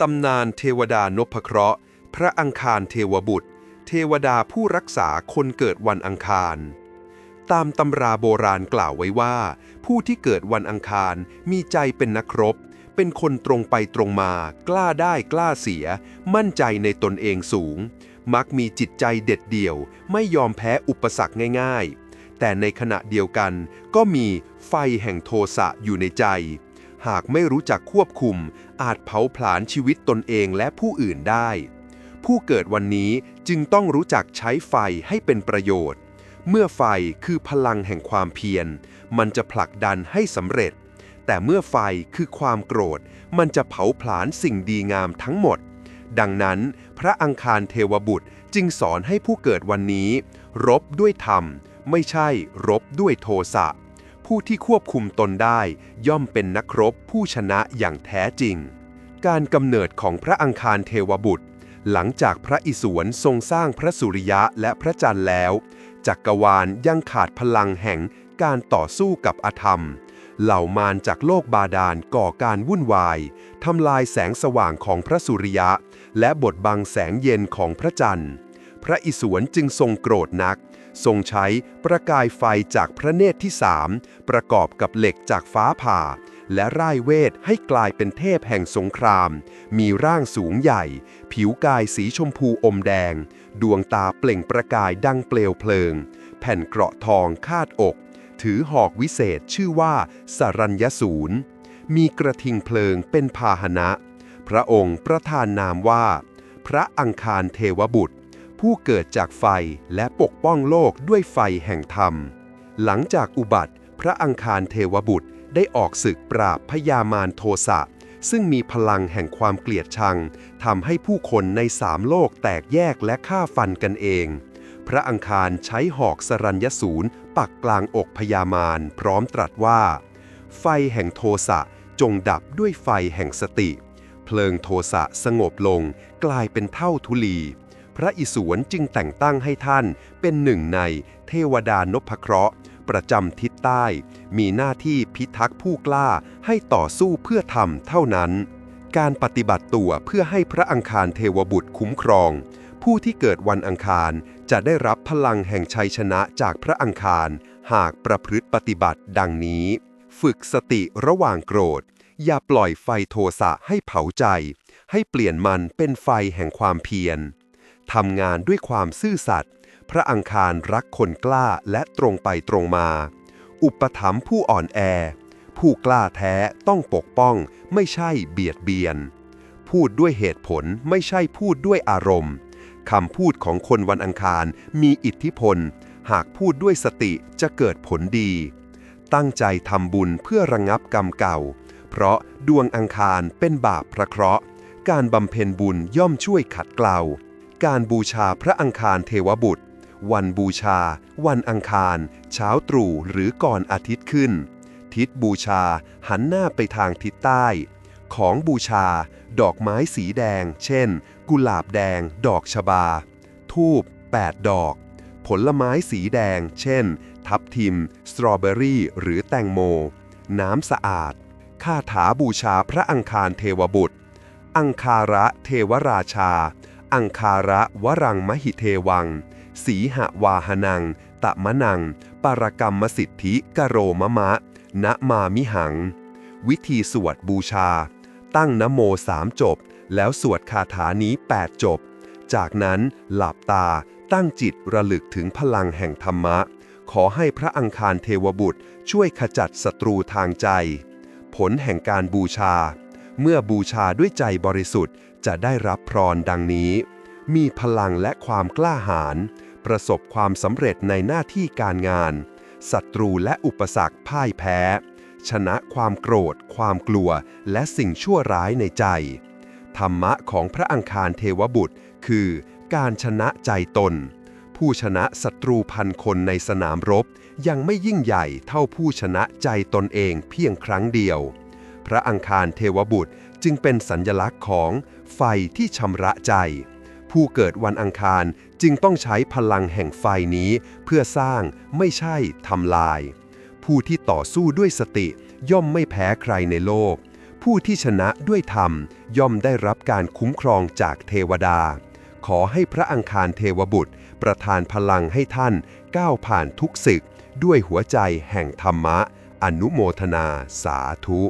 ตำนานเทวดานพเคราะห์ พระอังคารเทวบุตร เทวดาผู้รักษาคนเกิดวันอังคาร ตามตำราโบราณกล่าวไว้ว่า ผู้ที่เกิดวันอังคารมีใจเป็นนักรบ เป็นคนตรงไปตรงมา กล้าได้กล้าเสีย มั่นใจในตนเองสูง มักมีจิตใจเด็ดเดี่ยว ไม่ยอมแพ้อุปสรรคง่าย ๆ แต่ในขณะเดียวกันก็มีไฟแห่งโทสะอยู่ในใจ หากไม่รู้จักควบคุม อาจเผาผลาญชีวิตตนเองและผู้อื่นได้ ผู้เกิดวันนี้จึงต้องรู้จักใช้ไฟให้เป็นประโยชน์ เมื่อไฟคือพลังแห่งความเพียร มันจะผลักดันให้สำเร็จ แต่เมื่อไฟคือความโกรธ มันจะเผาผลาญสิ่งดีงามทั้งหมด ดังนั้น พระอังคารเทวบุตรจึงสอนให้ผู้เกิดวันนี้ รบด้วยธรรม ไม่ใช่รบด้วยโทสะ ผู้ที่ควบคุมตนได้ ย่อมเป็นนักรบผู้ชนะอย่างแท้จริง การกำเนิดของพระอังคารเทวบุตร หลังจากพระอิศวรทรงสร้างพระสุริยะและพระจันทร์แล้ว จักรวาลยังขาดพลังแห่งการต่อสู้กับอธรรม เหล่ามารจากโลกบาดาลก่อการวุ่นวายทำลายแสงสว่างของพระสุริยะ และบดบังแสงเย็นของพระจันทร์ พระอิศวรจึงทรงโกรธนัก ทรงใช้ประกายไฟจากพระเนตรที่สามประกอบกับเหล็กจากฟ้าผ่า และร่ายเวทให้กลายเป็นเทพแห่งสงคราม มีร่างสูงใหญ่ ผิวกายสีชมพูอมแดง ดวงตาเปล่งประกายดังเปลวเพลิง แผ่นเกราะทองคาดอก ถือหอกวิเศษชื่อว่าสรัญญสูรมีกระทิงเพลิงเป็นพาหนะ พระองค์ประทานนามว่า พระอังคารเทวบุตร ผู้เกิดจากไฟและปกป้องโลกด้วยไฟแห่งธรรม หลังจากอุบัติ พระอังคารเทวบุตรได้ออกศึกปราบพยามารโทสะ ซึ่งมีพลังแห่งความเกลียดชังทำให้ผู้คนในสามโลกแตกแยกและฆ่าฟันกันเอง พระอังคารใช้หอกสรัญญสูรปักกลางอกพยามารพร้อมตรัสว่า ไฟแห่งโทสะจงดับด้วยไฟแห่งสติ เพลิงโทสะสงบลงกลายเป็นเท่าทุลี ระอิศวรจึงแต่งตั้งให้ท่านเป็นหนึ่งในเทวดานพเคราะห์ ประจำทิศใต้ มีหน้าที่พิทักษ์ผู้กล้าให้ต่อสู้เพื่อธรรมเท่านั้น การปฏิบัติตัวเพื่อให้พระอังคารเทวบุตรคุ้มครอง ผู้ที่เกิดวันอังคารจะได้รับพลังแห่งชัยชนะจากพระอังคาร หากประพฤติปฏิบัติดังนี้ ฝึกสติระหว่างโกรธ อย่าปล่อยไฟโทสะให้เผาใจ ให้เปลี่ยนมันเป็นไฟแห่งความเพียร ทำงานด้วยความซื่อสัตย์พระอังคารรักคนกล้าและตรงไปตรงมา อุปถัมภ์ผู้อ่อนแอ ผู้กล้าแท้ต้องปกป้อง ไม่ใช่เบียดเบียน พูดด้วยเหตุผลไม่ใช่พูดด้วยอารมณ์คำพูดของคนวันอังคารมีอิทธิพล หากพูดด้วยสติจะเกิดผลดี ตั้งใจทำบุญเพื่อระงับกรรมเก่า เพราะดวงอังคารเป็นบาปพระเคราะห์ การบำเพ็ญบุญย่อมช่วยขัดเกลา การบูชาพระอังคารเทวบุตร วันบูชา วันอังคาร เช้าตรู่หรือก่อนอาทิตย์ขึ้น ทิศบูชา หันหน้าไปทางทิศใต้ ของบูชา ดอกไม้สีแดง เช่น กุหลาบแดง ดอกชบา ทูบ8 ดอก ผลไม้สีแดง เช่น ทับทิม สตรอเบอรี่หรือแตงโม น้ำสะอาดคาถาบูชาพระอังคารเทวบุตร อังคาระเทวราชา อังคาระวรังมหิเทวัง สีหวาหนัง ตะมะนัง ปารกรรมสิทธิกโรมะมะ ณมามิหัง วิธีสวดบูชา ตั้งนโมสามจบ แล้วสวดคาถานี้ 8 จบ จากนั้นหลับตาตั้งจิตระลึกถึงพลังแห่งธรรมะ ขอให้พระอังคารเทวบุตรช่วยขจัดศัตรูทางใจ ผลแห่งการบูชา เมื่อบูชาด้วยใจบริสุทธิ์ จะได้รับพรดังนี้ มีพลังและความกล้าหาญประสบความสำเร็จในหน้าที่การงานศัตรูและอุปสรรคพ่ายแพ้ ชนะความโกรธ ความกลัว และสิ่งชั่วร้ายในใจ ธรรมะของพระอังคารเทวบุตร คือ การชนะใจตน ผู้ชนะศัตรูพันคนในสนามรบ ยังไม่ยิ่งใหญ่เท่าผู้ชนะใจตนเองเพียงครั้งเดียว พระอังคารเทวบุตรจึงเป็นสัญญลักษณ์ของ ไฟที่ชำระใจ ผู้เกิดวันอังคารจึงต้องใช้พลังแห่งไฟนี้เพื่อสร้างไม่ใช่ทำลาย ผู้ที่ต่อสู้ด้วยสติย่อมไม่แพ้ใครในโลก ผู้ที่ชนะด้วยธรรม ย่อมได้รับการคุ้มครองจากเทวดา ขอให้พระอังคารเทวบุตร ประทานพลังให้ท่านก้าวผ่านทุกศึก ด้วยหัวใจแห่งธรรมะ อนุโมทนาสาธุ